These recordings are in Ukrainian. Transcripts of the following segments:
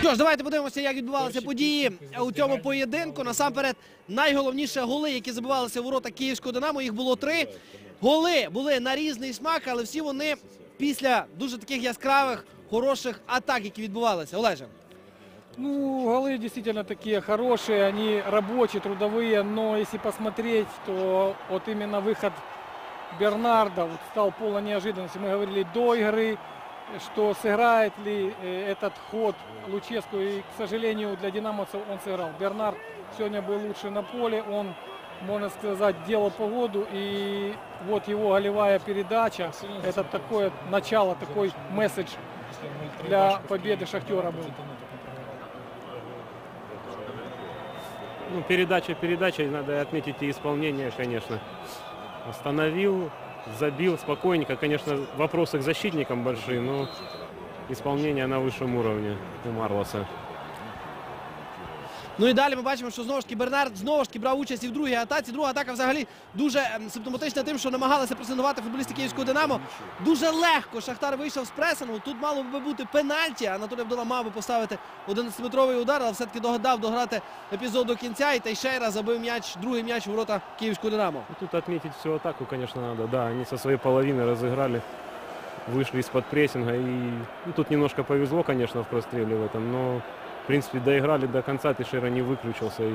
Що ж, давайте подивимося, як відбувалися події у цьому поєдинку. Насамперед, найголовніше голи, які забивалися в ворота Київського Динамо. Їх було три. Голи були на різний смак, але всі вони після дуже таких яскравих, хороших атак, які відбувалися. Олеже. Ну, голы действительно такие хорошие, они рабочие, трудовые, но если посмотреть, то вот именно выход Бернарда вот стал полной неожиданностью. Мы говорили до игры, Что сыграет ли э, этот ход Луческу, и, к сожалению, для динамовцев он сыграл. Бернард сегодня был лучше на поле, он, можно сказать, делал погоду, и вот его голевая передача, это такое начало, такой месседж для победы Шахтера был. Ну, передача передачей, надо отметить и исполнение, конечно. Остановил, забил спокойненько. Конечно, вопросы к защитникам большие, но исполнение на высшем уровне у Марлоса. Ну і далі ми бачимо, що знову ж таки Бернард знову ж таки брав участь і в другій атаці. Друга атака взагалі дуже ем, симптоматична тим, що намагалися пресингувати футболісти Київського Динамо. Дуже легко Шахтар вийшов з пресингу. Тут мало би бути пенальті. Анатолій Абдула мав би поставити 11-метровий удар, але все-таки догадав дограти епізод до кінця. І Тейшейра забив м'яч, другий м'яч у ворота Київського Динамо. Ну, Тут отметить всю атаку, конечно, надо. Да, они со своей половины разыграли, вышли из-под прессинга. И ну, тут немножко повезло, конечно, в простреле в этом, но в принципе доиграли до конца, Тишера не выключился и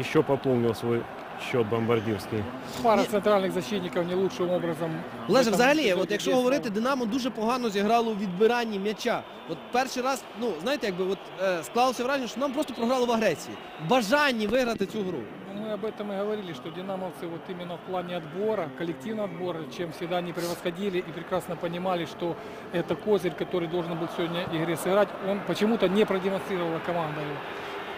еще пополнил свой счет бомбардирский. Пара центральных защитников не лучшим образом. в Леже, этом взагалі, эпизоде от якщо действовал. говорити, Динамо дуже погано зіграло у відбиранні м'яча. От перший раз, ну знаєте, якби от е, склалося враження, що нам просто програли в агресії. В бажанні виграти цю гру. Ну, Мы об этом и говорили, что динамовцы вот именно в плане отбора, коллективного отбора, чем всегда они превосходили и прекрасно понимали, что это козырь, который должен был сегодня в игре сыграть, он почему-то не продемонстрировала команда его.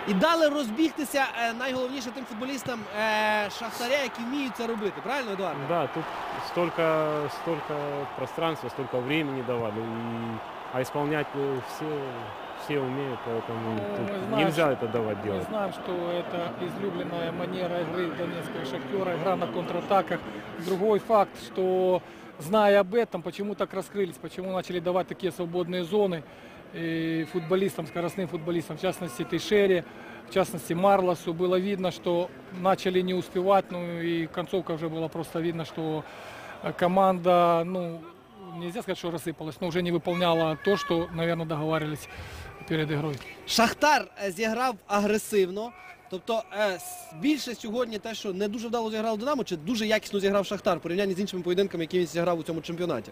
І дали розбігтися е, найголовніше тим футболістам е, Шахтаря, які вміють це робити. Правильно, Едуард? Да, тут столько, столько пространства, столько времени давали. И, а исполнять э, все, все умеют, поэтому Ну, тут мы знаем, нельзя что- это давать Мы делать. знаем, что это излюбленная манера игры Донецкого Шахтера, игра на контратаках. Другой факт, что зная об этом, почему так раскрылись, почему начали давать такие свободные зоны э, футболистам, скоростным футболистам, в частности Тейшере, в частности Марлосу. Было видно, что начали не успевать, ну и концовка уже была просто видно, что э, команда, ну, нельзя сказать, что рассыпалась, но уже не выполняла то, что, наверное, договаривались перед игрой. Шахтар е, зіграв агресивно. Тобто е, с- більше сьогодні те, що не дуже вдало зіграв Динамо, чи дуже якісно зіграв Шахтар в порівнянні з іншими поєдинками, які він зіграв у цьому чемпіонаті.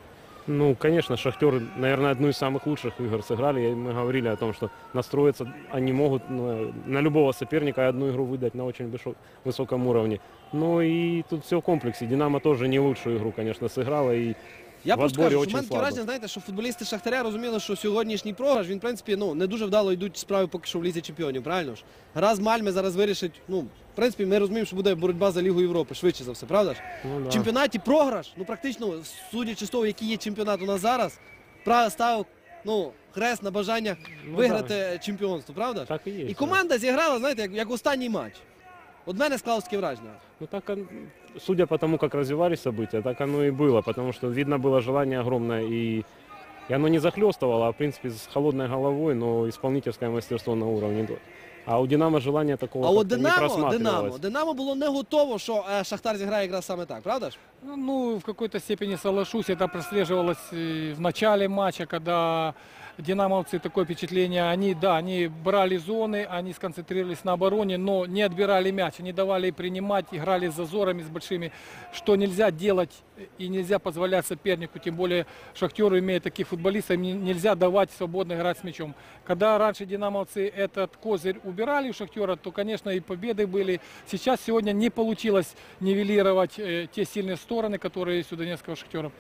Ну, конечно, Шахтер, наверное, одну из самых лучших игр сыграли. И Мы говорили о том, что настроиться они могут ну, на любого соперника и одну игру выдать на очень вышо- высоком уровне. Ну и тут все в комплексе. Динамо тоже не лучшую игру, конечно, сыграла. И я просто кажу, що в очень мене таке слабо. враження, знаєте, що футболісти Шахтаря розуміли, що сьогоднішній програш, він, в принципі, ну, не дуже вдало йдуть справи поки що в Лізі чемпіонів, правильно ж? Гра з Мальми зараз вирішить, ну, в принципі, ми розуміємо, що буде боротьба за Лігу Європи, швидше за все, правда ж? ну, В чемпіонаті програш, ну практично, судячи з того, який є чемпіонат у нас зараз, пра- ставив ну, хрест на бажання Ну, виграти чемпіонство, правда? ж? Так и есть. І команда зіграла, знаєте, як, як останній матч. От мене склалось таке враження. Ну так, он- судя по тому, как развивались события, так оно и было, потому что видно было желание огромное, и, и оно не захлестывало, а в принципе с холодной головой, но исполнительское мастерство на уровне. А у Динамо желания такого А от как-то не Динамо, просматривалось. Динамо, Динамо було не готово, що е, Шахтар зіграє якраз саме так, правда ж? Ну, Ну, в какой-то степени соглашусь. Это прослеживалось э, в начале матча, когда динамовцы, такое впечатление, они, да, они брали зоны, они сконцентрировались на обороне, но не отбирали мяч, не давали принимать, играли с зазорами, с большими, что нельзя делать и нельзя позволять сопернику, тем более Шахтеру, имея таких футболистов, не- нельзя давать свободно играть с мячом. Когда раньше динамовцы этот козырь убирали у Шахтера, то, конечно, и победы были. Сейчас, сегодня не получилось нивелировать э, те сильные стороны, которые есть у Донецкого Шахтера.